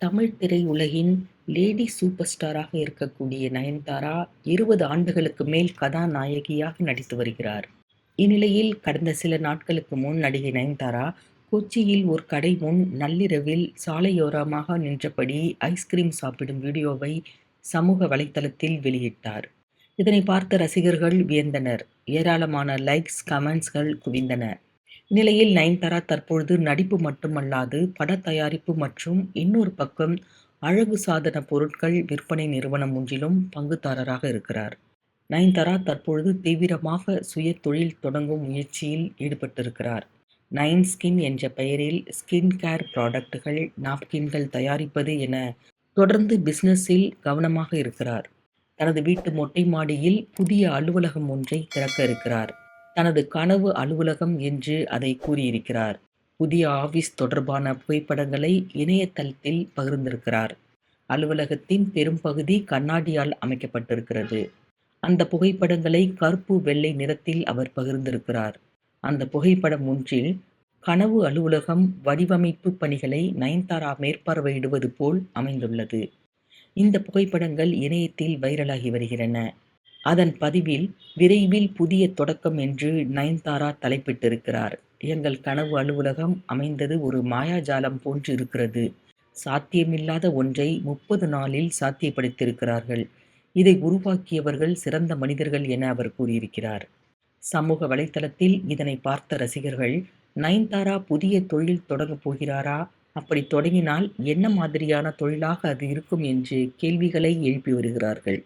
Tamil திரையுலகின் lady super ஸ்டாராக இருக்கக்கூடிய நயன்தாரா இருபது ஆண்டுகளுக்கு மேல் கதாநாயகியாக நடித்து வருகிறார். இந்நிலையில் கடந்த சில நாட்களுக்கு முன் நடிகை நயன்தாரா கொச்சியில் ஒரு கடை முன் நள்ளிரவில் சாலையோரமாக நின்றபடி ஐஸ்கிரீம் சாப்பிடும் வீடியோவை சமூக வலைத்தளத்தில் வெளியிட்டார். இதனை பார்த்த ரசிகர்கள் வியந்தனர். ஏராளமான லைக்ஸ் கமெண்ட்ஸ்கள் குவிந்தன. இந்நிலையில் நயன்தாரா தற்பொழுது நடிப்பு மட்டுமல்லாது பட தயாரிப்பு மற்றும் இன்னொரு பக்கம் அழகு சாதன பொருட்கள் விற்பனை நிறுவனம் ஒன்றிலும் பங்குதாரராக இருக்கிறார். நயன்தாரா தற்பொழுது தீவிரமாக சுய தொழில் தொடங்கும் முயற்சியில் ஈடுபட்டிருக்கிறார். நைன் ஸ்கின் என்ற பெயரில் ஸ்கின் கேர் ப்ராடக்டுகள் நாப்கின்கள் தயாரிப்பது என தொடர்ந்து பிசினஸில் கவனமாக இருக்கிறார். தனது வீட்டு மொட்டை மாடியில் புதிய அலுவலகம் ஒன்றை திறக்க இருக்கிறார். தனது கனவு அலுவலகம் என்று அதை கூறியிருக்கிறார். புதிய ஆபீஸ் தொடர்பான புகைப்படங்களை இணையதளத்தில் பகிர்ந்திருக்கிறார். அலுவலகத்தின் பெரும்பகுதி கண்ணாடியால் அமைக்கப்பட்டிருக்கிறது. அந்த புகைப்படங்களை கருப்பு வெள்ளை நிறத்தில் அவர் பகிர்ந்திருக்கிறார். அந்த புகைப்படம் ஒன்றில் கனவு அலுவலகம் வடிவமைப்பு பணிகளை நயன்தாரா மேற்பார்வையிடுவது போல் அமைந்துள்ளது. இந்த புகைப்படங்கள் இணையத்தில் வைரலாகி வருகின்றன. அதன் பதிவில் விரைவில் புதிய தொடக்கம் என்று நயன்தாரா தலைப்பிட்டிருக்கிறார். எங்கள் கனவு அலுவலகம் அமைந்தது ஒரு மாயாஜாலம் போன்று இருக்கிறது சாத்தியமில்லாத ஒன்றை முப்பது நாளில் சாத்தியப்படுத்தியிருக்கிறார்கள். இதை உருவாக்கியவர்கள் சிறந்த மனிதர்கள் என அவர் கூறியிருக்கிறார். சமூக வலைத்தளத்தில் இதனை பார்த்த ரசிகர்கள் நயன்தாரா புதிய தொழில் தொடங்கப் போகிறாரா? அப்படி தொடங்கினால் என்ன மாதிரியான தொழிலாக அது இருக்கும் என்று கேள்விகளை எழுப்பி வருகிறார்கள்.